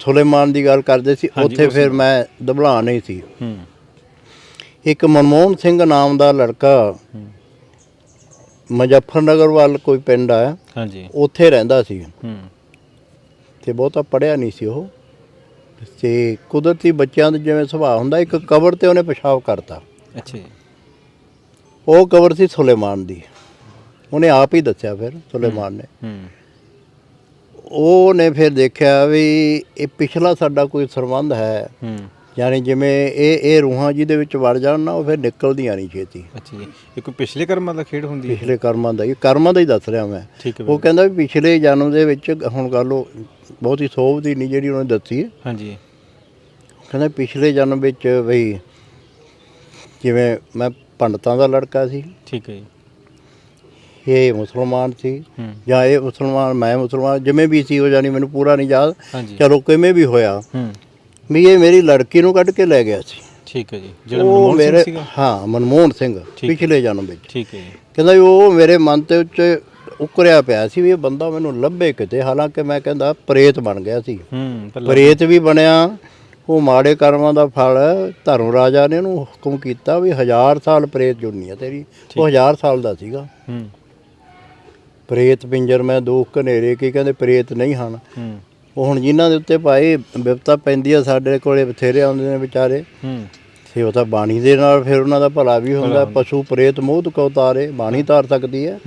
ਸੁਲੇਮਾਨ ਦੀ ਗੱਲ ਕਰਦੇ ਸੀ ਉੱਥੇ ਫਿਰ ਮੈਂ ਦਬਲਾ ਨਹੀਂ ਸੀ। ਹੂੰ। ਇੱਕ ਮਨਮੋਹਨ ਸਿੰਘ ਨਾਮ ਦਾ ਲੜਕਾ। ਮੁਜ਼ੱਫਰਨਗਰ ਵੱਲ ਕੋਈ ਪਿੰਡ ਆ ਹਾਂਜੀ। ਉੱਥੇ ਰਹਿੰਦਾ ਸੀ। ਹੂੰ। ਤੇ ਬਹੁਤਾ ਪੜਿਆ ਨਹੀਂ ਸੀ ਉਹ। ਤੇ ਕੁਦਰਤੀ ਬੱਚਿਆਂ ਦਾ ਜਿਵੇਂ ਸੁਭਾਅ ਹੁੰਦਾ ਇੱਕ ਕਬਰ ਤੇ ਉਹਨੇ ਪਿਸ਼ਾਬ ਕਰਤਾ। ਅੱਛਾ ਜੀ। ਉਹ ਕਬਰ ਸੀ ਸੁਲੇਮਾਨ ਦੀ। ਉਹਨੇ ਆਪ ਹੀ ਦੱਸਿਆ ਫਿਰ ਸੁਲੇਮਾਨ ਨੇ। ਹੂੰ। ਉਹਨੇ ਫਿਰ ਦੇਖਿਆ ਵੀ ਇਹ ਪਿਛਲਾ ਸਾਡਾ ਕੋਈ ਸੰਬੰਧ ਹੈ। ਹੂੰ। ਯਾਨੀ ਜਿਵੇਂ ਇਹ ਇਹ ਰੂਹਾਂ ਜਿਹਦੇ ਵਿੱਚ ਵੜ ਜਾਣ ਨਾ ਉਹ ਫਿਰ ਨਿਕਲਦੀਆਂ ਨਹੀਂ ਛੇਤੀ। ਅੱਛਾ ਜੀ। ਇਹ ਕੋਈ ਪਿਛਲੇ ਕਰਮਾਂ ਦਾ ਖੇਡ ਹੁੰਦੀ ਹੈ? ਪਿਛਲੇ ਕਰਮਾਂ ਦਾ ਇਹ ਕਰਮਾਂ ਦਾ ਹੀ ਦੱਸ ਰਿਹਾ ਮੈਂ। ਠੀਕ ਹੈ ਉਹ ਕਹਿੰਦਾ ਵੀ ਪਿਛਲੇ ਜਨਮ ਦੇ ਵਿੱਚ ਹੁਣ ਗੱਲ ਉਹ ਬਹੁਤ ਹੀ ਸੋਭ ਦੀ ਨਹੀਂ ਜਿਹੜੀ ਉਹਨੇ ਦੱਸੀ ਹੈ। ਹਾਂਜੀ। ਕਹਿੰਦਾ ਪਿਛਲੇ ਜਨਮ ਵਿੱਚ ਬਈ ਜਿਵੇਂ ਮੈਂ ਪੰਡਤਾਂ ਦਾ ਲੜਕਾ ਸੀ। ਠੀਕ ਹੈ ਜੀ। ਇਹ ਮੁਸਲਮਾਨ ਸੀ ਜਾਂ ਇਹ ਮੁਸਲਮਾਨ ਮੈਂ ਮੁਸਲਮਾਨ ਜਿਵੇਂ ਵੀ ਸੀ ਉਹ ਜਾਨੀ ਮੈਨੂੰ ਪੂਰਾ ਨਹੀਂ ਯਾਦ। ਚਲੋ ਕਿਵੇਂ ਵੀ ਹੋਇਆ। ਹੂੰ। ਵੀ ਇਹ ਮੇਰੀ ਲੜਕੀ ਨੂੰ ਕੱਢ ਕੇ ਲੈ ਗਿਆ ਸੀ। ਠੀਕ ਹੈ ਜੀ। ਜਿਹੜਾ ਮਨਮੋਹਨ ਸਿੰਘ ਸੀਗਾ? ਹਾਂ ਮਨਮੋਹਨ ਸਿੰਘ। ਪਿਛਲੇ ਜਨਮ ਵਿੱਚ। ਠੀਕ ਹੈ ਜੀ। ਕਹਿੰਦਾ ਉਹ ਮੇਰੇ ਮਨ ਤੇ ਉੱਤੇ ਉਕਰਿਆ ਪਿਆ ਸੀ ਵੀ ਇਹ ਬੰਦਾ ਮੈਨੂੰ ਲੱਭੇ ਕਿਤੇ। ਹਾਲਾਂਕਿ ਮੈਂ ਕਹਿੰਦਾ ਪ੍ਰੇਤ ਬਣ ਗਿਆ ਸੀ। ਪ੍ਰੇਤ ਵੀ ਬਣਿਆ। ਉਹ ਮਾੜੇ ਕਰਮਾਂ ਦਾ ਫਲ ਧਰਮ ਰਾਜਾ ਨੇ ਉਹਨੂੰ ਹੁਕਮ ਕੀਤਾ ਵੀ ਹਜ਼ਾਰ ਸਾਲ ਪ੍ਰੇਤ ਜੁੜਨੀ ਹੈ ਤੇਰੀ। ਉਹ ਹਜ਼ਾਰ ਸਾਲ ਦਾ ਸੀਗਾ। ਹੂੰ। ਪ੍ਰੇਤ ਪਿੰਜਰ ਮੈਂ ਦੁੱਖ ਘਨੇਰੇ ਕੀ ਕਹਿੰਦੇ ਪ੍ਰੇਤ ਨਹੀਂ ਹਨ। ਉਹ ਹੁਣ ਜਿਨ੍ਹਾਂ ਦੇ ਉੱਤੇ ਭਾਈ ਵਿਪਤਾ ਪੈਂਦੀ ਆ ਸਾਡੇ ਕੋਲੇ ਬਥੇਰੇ ਆਉਂਦੇ ਨੇ ਵਿਚਾਰੇ। ਤੇ ਉਹ ਤਾਂ ਬਾਣੀ ਦੇ ਨਾਲ ਫਿਰ ਉਹਨਾਂ ਦਾ ਭਲਾ ਵੀ ਹੁੰਦਾ ਪਸ਼ੂ ਪ੍ਰੇਤ ਮੋਹ ਕੋ ਉਤਾਰੇ ਬਾਣੀ ਤਾਰ ਸਕਦੀ ਹੈ।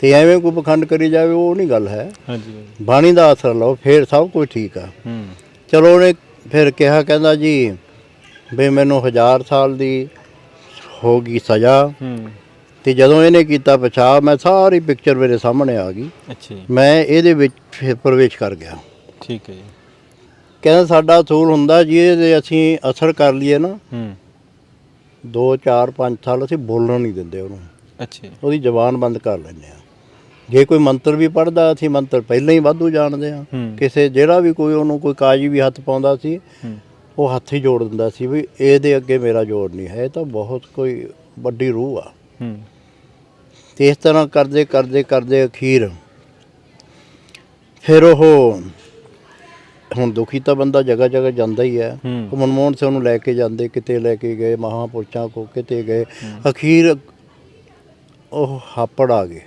ਤੇ ਐਵੇਂ ਕੋਈ ਪਖੰਡ ਕਰੀ ਜਾਵੇ ਉਹ ਨਹੀਂ ਗੱਲ ਹੈ। ਹਾਂਜੀ। ਬਾਣੀ ਦਾ ਅਸਰ ਲਓ ਫਿਰ ਸਭ ਕੁਝ ਠੀਕ ਆ। ਚਲੋ ਉਹਨੇ ਫਿਰ ਕਿਹਾ ਕਹਿੰਦਾ ਜੀ ਵੀ ਮੈਨੂੰ ਹਜ਼ਾਰ ਸਾਲ ਦੀ ਹੋ ਗਈ ਸਜ਼ਾ। ਤੇ ਜਦੋਂ ਇਹਨੇ ਕੀਤਾ ਪਿਸ਼ਾਬ ਮੈਂ ਸਾਰੀ ਪਿਕਚਰ ਮੇਰੇ ਸਾਹਮਣੇ ਆ ਗਈ। ਅੱਛਾ ਜੀ। ਮੈਂ ਇਹਦੇ ਵਿੱਚ ਫਿਰ ਪ੍ਰਵੇਸ਼ ਕਰ ਗਿਆ। ਠੀਕ ਹੈ ਜੀ। ਕਹਿੰਦਾ ਸਾਡਾ ਅਸੂਲ ਹੁੰਦਾ ਜੀ ਇਹਦੇ ਅਸੀਂ ਅਸਰ ਕਰ ਲਈਏ ਨਾ। ਹੂੰ। 2 4 5 ਸਾਲ ਅਸੀਂ ਬੋਲਣ ਨਹੀਂ ਦਿੰਦੇ ਉਹਨੂੰ। ਅੱਛਾ ਜੀ। ਉਹਦੀ ਜ਼ਬਾਨ ਬੰਦ ਕਰ ਲੈਂਦੇ ਆ ਜੇ ਕੋਈ ਮੰਤਰ ਵੀ ਪੜਦਾ ਅਸੀਂ ਮੰਤਰ ਪਹਿਲਾਂ ਹੀ ਵਾਧੂ ਜਾਣਦੇ ਆ ਕਿਸੇ ਜਿਹੜਾ ਵੀ ਕੋਈ ਉਹਨੂੰ ਕੋਈ ਕਾਜੀ ਵੀ ਹੱਥ ਪਾਉਂਦਾ ਸੀ ਉਹ ਹੱਥ ਹੀ ਜੋੜ ਦਿੰਦਾ ਸੀ ਵੀ ਇਹਦੇ ਅੱਗੇ ਮੇਰਾ ਜੋੜ ਨਹੀਂ ਹੈ ਇਹ ਤਾਂ ਬਹੁਤ ਕੋਈ ਵੱਡੀ ਰੂਹ ਆ। ਹੂੰ। ਤੇ ਇਸ ਤਰ੍ਹਾਂ ਕਰਦੇ ਕਰਦੇ ਕਰਦੇ ਅਖੀਰ ਫਿਰ ਉਹ ਹੁਣ ਦੁਖੀ ਤਾਂ ਬੰਦਾ ਜਗ੍ਹਾ ਜਗ੍ਹਾ ਜਾਂਦਾ ਹੀ ਹੈ। ਉਹ ਮਨਮੋਹਨ ਸਿੰਘ ਨੂੰ ਲੈ ਕੇ ਜਾਂਦੇ ਕਿਤੇ ਲੈ ਕੇ ਗਏ ਮਹਾਪੁਰਸ਼ਾਂ ਕੋ ਕਿਤੇ ਗਏ। ਅਖੀਰ ਉਹ ਹਾਪੜ ਆ ਗਏ।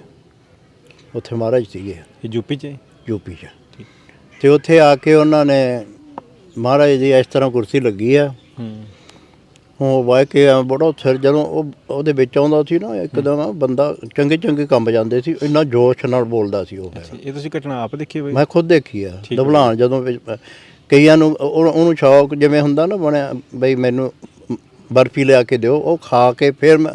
ਉੱਥੇ ਮਹਾਰਾਜ ਸੀਗੇ। ਇਹ ਯੂਪੀ ਚ? ਯੂਪੀ 'ਚ। ਤੇ ਉੱਥੇ ਆ ਕੇ ਉਹਨਾਂ ਨੇ ਮਹਾਰਾਜ ਦੀ ਇਸ ਤਰ੍ਹਾਂ ਕੁਰਸੀ ਲੱਗੀ ਆ। ਹੂੰ ਉਹ ਵਾਹ ਕੇ ਐਂ ਬੜਾ ਸਿਰ ਜਦੋਂ ਉਹ ਉਹਦੇ ਵਿੱਚ ਆਉਂਦਾ ਸੀ ਨਾ ਇੱਕਦਮ ਬੰਦਾ ਚੰਗੇ ਚੰਗੇ ਕੰਬ ਜਾਂਦੇ ਸੀ ਇੰਨਾ ਜੋਸ਼ ਨਾਲ ਬੋਲਦਾ ਸੀ ਉਹ। ਅੱਛਾ ਇਹ ਤੁਸੀਂ ਘਟਨਾ ਆਪ ਦੇਖੀ ਬਈ ਮੈਂ ਖੁਦ ਦੇਖੀ ਆ ਠੀਕ ਹੈ। ਦਬਲਾਣ ਜਦੋਂ ਵਿੱਚ ਕਈਆਂ ਨੂੰ ਉਹ- ਉਹਨੂੰ ਸ਼ੌਕ ਜਿਵੇਂ ਹੁੰਦਾ ਨਾ ਬਣਿਆ ਬਈ ਮੈਨੂੰ ਬਰਫੀ ਲਿਆ ਕੇ ਦਿਓ ਉਹ ਖਾ ਕੇ ਫਿਰ ਮੈਂ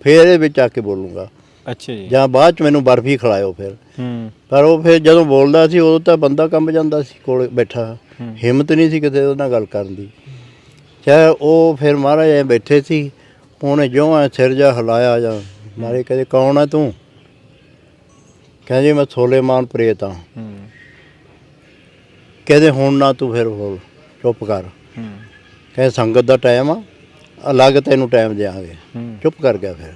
ਫਿਰ ਇਹਦੇ ਵਿੱਚ ਆ ਕੇ ਬੋਲੂੰਗਾ। ਅੱਛਾ ਜੀ। ਜਾਂ ਬਾਅਦ ਚ ਮੈਨੂੰ ਬਰਫੀ ਖਿਲਾਇਓ ਫਿਰ। ਹੂੰ। ਪਰ ਉਹ ਫਿਰ ਜਦੋਂ ਬੋਲਦਾ ਸੀ ਉਦੋਂ ਤਾਂ ਬੰਦਾ ਕੰਬ ਜਾਂਦਾ ਸੀ ਕੋਲ ਬੈਠਾ। ਹਿੰਮਤ ਨਹੀਂ ਸੀ ਕਿਤੇ ਉਹਦੇ ਨਾਲ ਗੱਲ ਕਰਨ ਦੀ। ਚਾਹੇ ਉਹ ਫਿਰ ਮਹਾਰਾਜ ਐਂ ਬੈਠੇ ਸੀ ਉਹਨੇ ਜਿਉਂ ਐ ਸਿਰ ਜਾ ਹਿਲਾਇਆ ਜਾਂ ਮਾਰੇ ਕਹਿੰਦੇ ਕੌਣ ਹੈ ਤੂੰ? ਕਹਿੰਦੇ ਮੈਂ ਸੋਲੇਮਾਨ ਪ੍ਰੇਤ ਹਾਂ ਹੂੰ। ਕਹਿੰਦੇ ਹੁਣ ਨਾ ਤੂੰ ਫਿਰ ਬੋਲ ਚੁੱਪ ਕਰ। ਹੂੰ। ਕਹਿੰਦੇ ਸੰਗਤ ਦਾ ਟਾਈਮ ਆ ਅਲੱਗ ਤੈਨੂੰ ਟਾਈਮ ਦੇਾਂਗੇ ਹੂੰ। ਚੁੱਪ ਕਰ ਗਿਆ ਫਿਰ।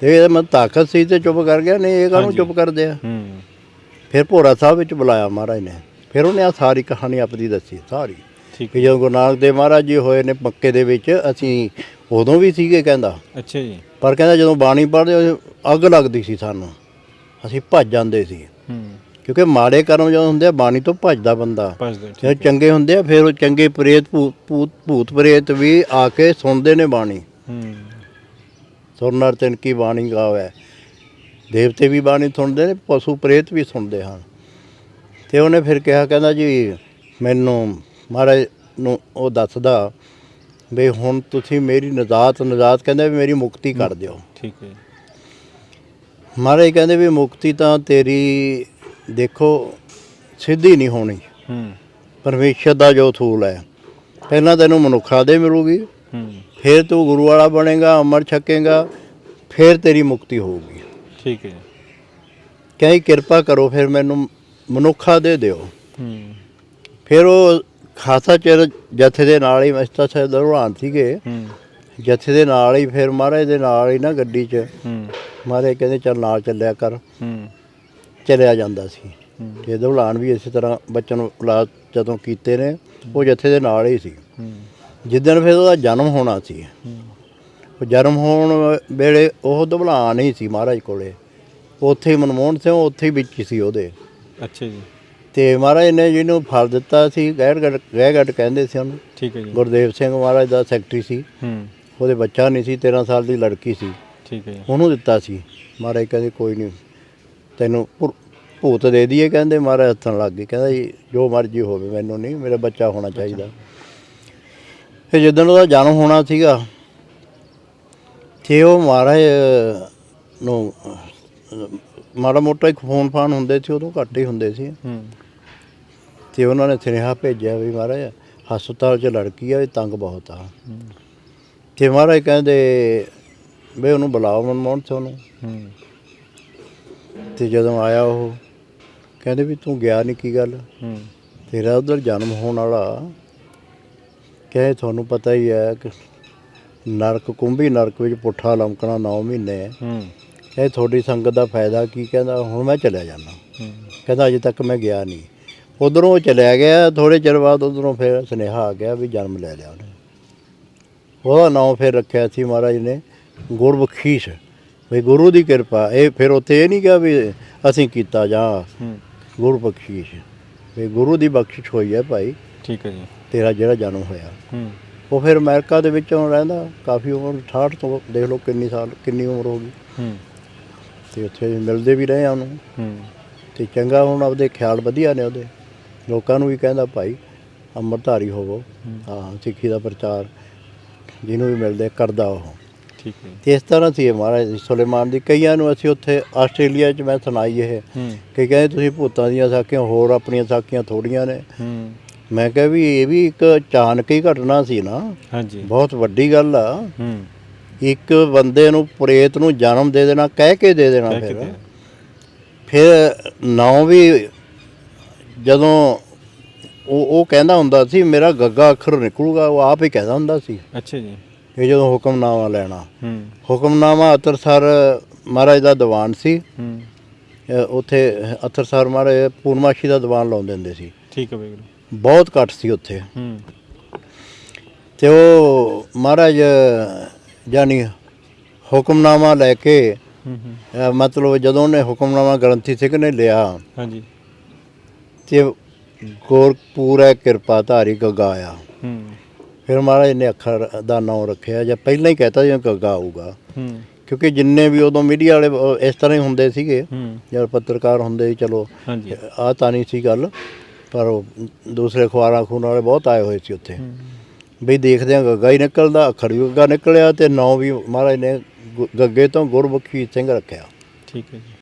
ਤੇ ਇਹ ਮੈਂ ਤਾਕਤ ਸੀ ਤੇ ਚੁੱਪ ਕਰ ਗਿਆ ਨਹੀਂ ਇਹ ਕਾਹਨੂੰ। ਚੁੱਪ ਕਰਦੇ ਆ? ਹੂੰ। ਫਿਰ ਭੋਰਾ ਸਾਹਿਬ ਵਿੱਚ ਬੁਲਾਇਆ ਮਹਾਰਾਜ ਨੇ। ਫਿਰ ਉਹਨੇ ਆ ਸਾਰੀ ਕਹਾਣੀ ਆਪਣੀ ਦੱਸੀ ਸਾਰੀ। ਠੀਕ ਕਿ ਜਦੋਂ ਗੁਰੂ ਨਾਨਕ ਦੇਵ ਮਹਾਰਾਜ ਜੀ ਹੋਏ ਨੇ ਮੱਕੇ ਦੇ ਵਿੱਚ ਅਸੀਂ ਉਦੋਂ ਵੀ ਸੀਗੇ ਕਹਿੰਦਾ। ਅੱਛਾ ਜੀ। ਪਰ ਕਹਿੰਦਾ ਜਦੋਂ ਬਾਣੀ ਪੜ੍ਹਦੇ ਅੱਗ ਲੱਗਦੀ ਸੀ ਸਾਨੂੰ ਅਸੀਂ ਭੱਜ ਜਾਂਦੇ ਸੀ। ਹੂੰ। ਕਿਉਂਕਿ ਮਾੜੇ ਕਰਮ ਜਦੋਂ ਹੁੰਦੇ ਆ ਬਾਣੀ ਤੋਂ ਭੱਜਦਾ ਬੰਦਾ। ਜੇ ਚੰਗੇ ਹੁੰਦੇ ਆ ਫਿਰ ਉਹ ਚੰਗੇ ਪ੍ਰੇਤ ਭੂਤ ਭੂਤ ਭੂਤ ਪ੍ਰੇਤ ਵੀ ਆ ਕੇ ਸੁਣਦੇ ਨੇ ਬਾਣੀ। ਹੂੰ। ਸੁਰਨਰ ਤਿਨ ਕੀ ਬਾਣੀ ਗਾਵੇ? ਦੇਵਤੇ ਵੀ ਬਾਣੀ ਸੁਣਦੇ ਨੇ ਪਸ਼ੂ ਪ੍ਰੇਤ ਵੀ ਸੁਣਦੇ ਹਨ। ਤੇ ਉਹਨੇ ਫਿਰ ਕਿਹਾ ਕਹਿੰਦਾ ਜੀ ਮੈਨੂੰ ਮਹਾਰਾਜ ਨੂੰ ਉਹ ਦੱਸਦਾ ਵੀ ਹੁਣ ਤੁਸੀਂ ਮੇਰੀ ਨਜ਼ਾਤ ਨਜ਼ਾਤ ਕਹਿੰਦਾ ਵੀ ਮੇਰੀ ਮੁਕਤੀ ਕਰ ਦਿਓ। ਠੀਕ ਹੈ। ਮਹਾਰਾਜ ਕਹਿੰਦੇ ਵੀ ਮੁਕਤੀ ਤਾਂ ਤੇਰੀ ਦੇਖੋ ਸਿੱਧੀ ਨਹੀਂ ਹੋਣੀ। ਹੂੰ। ਪਰਮੇਸ਼ਰ ਦਾ ਜੋ ਥੂਲ ਹੈ ਪਹਿਲਾਂ ਤੈਨੂੰ ਮਨੁੱਖਾ ਦੇ ਮਿਲੂਗੀ ਹੂੰ। ਫਿਰ ਤੂੰ ਗੁਰੂ ਵਾਲਾ ਬਣੇਗਾ ਅਮਰ ਛਕੇਗਾ ਫਿਰ ਤੇਰੀ ਮੁਕਤੀ ਹੋਊਗੀ। ਠੀਕ ਹੈ। ਕਹਿੰਦੀ ਕਿਰਪਾ ਕਰੋ ਫਿਰ ਮੈਨੂੰ ਮਨੁੱਖਾ ਦੇ ਦਿਓ। ਹੂੰ। ਫਿਰ ਉਹ ਖਾਸਾ ਚਿਰ ਜਥੇ ਦੇ ਨਾਲ ਹੀ ਮਸਤਾ ਸਾਹਿਬ ਦਰਵਾਨ ਸੀਗੇ। ਹੂੰ। ਜਥੇ ਦੇ ਨਾਲ ਹੀ ਫਿਰ ਮਹਾਰਾਜ ਦੇ ਨਾਲ ਹੀ ਨਾ ਗੱਡੀ 'ਚ। ਹੂੰ। ਮਹਾਰਾਜ ਕਹਿੰਦੇ ਚੱਲ ਨਾਲ ਚੱਲਿਆ ਕਰ। ਹੂੰ। ਚਲਿਆ ਜਾਂਦਾ ਸੀ। ਹੂੰ। ਤੇ ਦਵਲਾਨ ਵੀ ਇਸੇ ਤਰ੍ਹਾਂ ਬੱਚਨ ਲਾ ਜਦੋਂ ਕੀਤੇ ਨੇ ਉਹ ਜਥੇ ਦੇ ਨਾਲ ਹੀ ਸੀ। ਹੂੰ। ਜਿੱਦਣ ਫਿਰ ਉਹਦਾ ਜਨਮ ਹੋਣਾ ਸੀ। ਹੂੰ। ਉਹ ਜਨਮ ਹੋਣ ਵੇਲੇ ਉਹ ਦੁਬਲਾ ਨਹੀਂ ਸੀ ਮਹਾਰਾਜ ਕੋਲੇ। ਉੱਥੇ ਹੀ ਮਨਮੋਹਨ ਸਿੰਘ ਉੱਥੇ ਹੀ ਵਿੱਚ ਹੀ ਸੀ ਉਹਦੇ। ਅੱਛਾ ਜੀ। ਤੇ ਮਹਾਰਾਜ ਨੇ ਜਿਹਨੂੰ ਫਲ ਦਿੱਤਾ ਸੀ ਗਹਿਰਗੜ ਗਹਿਗੜ ਕਹਿੰਦੇ ਸੀ ਉਹਨੂੰ। ਠੀਕ ਹੈ ਜੀ। ਗੁਰਦੇਵ ਸਿੰਘ ਮਹਾਰਾਜ ਦਾ ਸੈਕਟਰੀ ਸੀ। ਹੂੰ। ਉਹਦੇ ਬੱਚਾ ਨਹੀਂ ਸੀ 13 ਸਾਲ ਦੀ ਲੜਕੀ ਸੀ। ਠੀਕ ਹੈ ਜੀ। ਉਹਨੂੰ ਦਿੱਤਾ ਸੀ। ਮਹਾਰਾਜ ਕਹਿੰਦੇ ਕੋਈ ਨਹੀਂ ਤੈਨੂੰ ਭੁ- ਭੂਤ ਦੇ ਦਈਏ ਕਹਿੰਦੇ। ਮਹਾਰਾਜ ਹੱਥਣ ਲੱਗ ਗਏ। ਕਹਿੰਦਾ ਜੀ ਜੋ ਮਰਜ਼ੀ ਹੋਵੇ ਮੈਨੂੰ ਨਹੀਂ ਮੇਰਾ ਬੱਚਾ ਹੋਣਾ ਚਾਹੀਦਾ। ਫਿਰ ਜਦੋਂ ਉਹਦਾ ਜਨਮ ਹੋਣਾ ਸੀਗਾ ਤੇ ਉਹ ਮਹਾਰਾਜ ਨੂੰ ਅਹ, ਮਾੜਾ ਮੋਟਾ ਇੱਕ ਫੋਨ ਫਾਨ ਹੁੰਦੇ ਸੀ ਉਦੋਂ ਘੱਟ ਹੀ ਹੁੰਦੇ ਸੀ। ਹੂੰ। ਤੇ ਉਹਨਾਂ ਨੇ ਸੁਨੇਹਾ ਭੇਜਿਆ ਵੀ ਮਹਾਰਾਜ ਹਸਪਤਾਲ 'ਚ ਲੜਕੀ ਆ ਇਹ ਤੰਗ ਬਹੁਤ ਆ। ਤੇ ਮਹਾਰਾਜ ਕਹਿੰਦੇ ਵੀ ਉਹਨੂੰ ਬੁਲਾਓ ਮਨਮੋਹਨ ਸਿੰਘ ਨੂੰ। ਤੇ ਜਦੋਂ ਆਇਆ ਉਹ ਕਹਿੰਦੇ ਵੀ ਤੂੰ ਗਿਆ ਨਹੀਂ ਕੀ ਗੱਲ? ਤੇਰਾ ਉਧਰ ਜਨਮ ਹੋਣ ਵਾਲਾ। ਕਹੇ ਤੁਹਾਨੂੰ ਪਤਾ ਹੀ ਹੈ ਕਿ ਨਰਕ ਕੁੰਭੀ ਨਰਕ ਵਿੱਚ ਪੁੱਠਾ ਲਮਕਣਾ 9 ਮਹੀਨੇ ਹੈ। ਹੂੰ। ਕਹੇ ਤੁਹਾਡੀ ਸੰਗਤ ਦਾ ਫਾਇਦਾ ਕੀ ਕਹਿੰਦਾ? ਹੁਣ ਮੈਂ ਚਲਿਆ ਜਾਣਾ ਕਹਿੰਦਾ ਅਜੇ ਤੱਕ ਮੈਂ ਗਿਆ ਨਹੀਂ ਉਧਰੋਂ ਚਲਿਆ ਗਿਆ ਥੋੜੇ ਚਿਰ ਬਾਅਦ ਉਧਰੋਂ ਫਿਰ ਸੁਨੇਹਾ ਆ ਗਿਆ ਵੀ ਜਨਮ ਲੈ ਲਿਆ ਉਹਨੇ। ਉਹਦਾ ਨਾਮ ਫਿਰ ਰੱਖਿਆ ਸੀ ਮਹਾਰਾਜ ਨੇ ਗੁਰਬਖਸ਼ੀਸ਼ ਵੀ ਗੁਰੂ ਦੀ ਕਿਰਪਾ ਇਹ ਫਿਰ ਉੱਥੇ ਇਹ ਨਹੀਂ ਕਿਹਾ ਵੀ ਅਸੀਂ ਕੀਤਾ ਜਾਂ ਹੂੰ। ਗੁਰਬਖਸ਼ੀਸ਼ ਵੀ ਗੁਰੂ ਦੀ ਬਖਸ਼ਿਸ਼ ਹੋਈ ਹੈ ਭਾਈ ਠੀਕ ਹੈ ਜੀ। ਤੇਰਾ ਜਿਹੜਾ ਜਨਮ ਹੋਇਆ। ਹੂੰ। ਉਹ ਫਿਰ ਅਮਰੀਕਾ ਦੇ ਵਿੱਚ ਹੁਣ ਰਹਿੰਦਾ ਕਾਫੀ ਉਮਰ 68 ਤੋਂ ਦੇਖ ਲਓ ਕਿੰਨੀ ਸਾਲ ਕਿੰਨੀ ਉਮਰ ਹੋ ਗਈ। ਹੂੰ। ਤੇ ਉੱਥੇ ਮਿਲਦੇ ਵੀ ਰਹੇ ਆ ਉਹਨੂੰ। ਹੂੰ। ਤੇ ਚੰਗਾ ਹੁਣ ਆਪਦੇ ਖਿਆਲ ਵਧੀਆ ਨੇ ਉਹਦੇ। ਲੋਕਾਂ ਨੂੰ ਵੀ ਕਹਿੰਦਾ ਭਾਈ ਅੰਮ੍ਰਿਤਧਾਰੀ ਹੋਵੋ। ਹੂੰ। ਸਿੱਖੀ ਦਾ ਪ੍ਰਚਾਰ ਜਿਹਨੂੰ ਵੀ ਮਿਲਦੇ ਕਰਦਾ ਉਹ। ਠੀਕ ਹੈ। ਤੇ ਇਸ ਤਰ੍ਹਾਂ ਸੀ ਇਹ ਮਹਾਰਾਜ ਸੁਲੇਮਾਨ ਦੀ ਕਈਆਂ ਨੂੰ ਅਸੀਂ ਉੱਥੇ ਆਸਟ੍ਰੇਲੀਆ 'ਚ ਮੈਂ ਸੁਣਾਈ ਇਹ। ਕਿ ਕਹਿੰਦੇ ਤੁਸੀਂ ਭੂਤਾਂ ਦੀਆਂ ਸਾਖੀਆਂ ਹੋਰ ਆਪਣੀਆਂ ਸਾਖੀਆਂ ਥੋੜੀਆਂ ਨੇ। ਮੈਂ ਕਿਹਾ ਵੀ ਇਹ ਵੀ ਇੱਕ ਅਚਾਨਕ ਹੀ ਘਟਨਾ ਸੀ ਨਾ। ਹਾਂਜੀ। ਬਹੁਤ ਵੱਡੀ ਗੱਲ ਆ। ਇੱਕ ਬੰਦੇ ਨੂੰ ਪ੍ਰੇਤ ਨੂੰ ਜਨਮ ਦੇ ਦੇਣਾ ਕਹਿ ਕੇ ਦੇ ਦੇਣਾ ਫਿਰ। ਫਿਰ ਨਾਂ ਵੀ ਜਦੋਂ ਉਹ ਉਹ ਕਹਿੰਦਾ ਹੁੰਦਾ ਸੀ ਮੇਰਾ ਗੱਗਾ ਅੱਖਰ ਨਿਕਲੂਗਾ ਉਹ ਆਪ ਹੀ ਕਹਿੰਦਾ ਹੁੰਦਾ ਸੀ। ਅੱਛਾ ਜੀ। ਇਹ ਜਦੋਂ ਹੁਕਮਨਾਮਾ ਲੈਣਾ ਹੂੰ। ਹੁਕਮਨਾਮਾ ਅਤਰਸਰ ਮਹਾਰਾਜ ਦਾ ਦੀਵਾਨ ਸੀ। ਹੂੰ। ਉੱਥੇ ਅਤਰਸਰ ਮਹਾਰਾਜ ਪੂਰਨਮਾਸ਼ੀ ਦਾ ਦੀਵਾਨ ਲਾਉਂਦੇ ਹੁੰਦੇ ਸੀ। ਠੀਕ ਹੈ ਬਿਲਕੁਲ। ਬਹੁਤ ਘੱਟ ਸੀ ਉੱਥੇ। ਹੂੰ। ਤੇ ਉਹ ਮਹਾਰਾਜ ਜਾਨੀ ਹੁਕਮਨਾਮਾ ਲੈ ਕੇ ਮਤਲਬ ਜਦੋਂ ਉਹਨੇ ਹੁਕਮਨਾਮਾ ਗ੍ਰੰਥੀ ਸਿੰਘ ਨੇ ਲਿਆ ਹਾਂਜੀ। ਤੇ ਗੋਰਖਪੂਰ ਹੈ ਕਿਰਪਾ ਧਾਰੀ ਗੱਗਾ ਆਇਆ ਹੂੰ। ਫਿਰ ਮਹਾਰਾਜ ਨੇ ਅੱਖਰ ਦਾ ਨਾਮ ਰੱਖਿਆ ਜਾਂ ਪਹਿਲਾਂ ਹੀ ਕਹਤਾ ਜਿਵੇਂ ਗੱਗਾ ਆਊਗਾ। ਹੂੰ। ਕਿਉਂਕਿ ਜਿੰਨੇ ਵੀ ਉਦੋਂ ਮੀਡੀਆ ਵਾਲੇ ਇਸ ਤਰ੍ਹਾਂ ਹੀ ਹੁੰਦੇ ਸੀਗੇ। ਜਦ ਪੱਤਰਕਾਰ ਹੁੰਦੇ ਸੀ ਚਲੋ ਆ ਤਾਂ ਨਹੀਂ ਸੀ ਗੱਲ ਪਰ ਉਹ ਦੂਸਰੇ ਅਖਬਾਰਾਂ ਖੂਨ ਵਾਲੇ ਬਹੁਤ ਆਏ ਹੋਏ ਸੀ ਉੱਥੇ। ਵੀ ਦੇਖਦੇ ਆ ਗੱਗਾ ਹੀ ਨਿਕਲਦਾ ਅੱਖਰ ਵੀ ਗੱਗਾ ਨਿਕਲਿਆ ਤੇ ਨਾਂ ਵੀ ਮਹਾਰਾਜ ਨੇ ਗੱਗੇ ਤੋਂ ਗੁਰਬਖਸ਼ੀ ਸਿੰਘ ਰੱਖਿਆ। ਠੀਕ ਹੈ ਜੀ।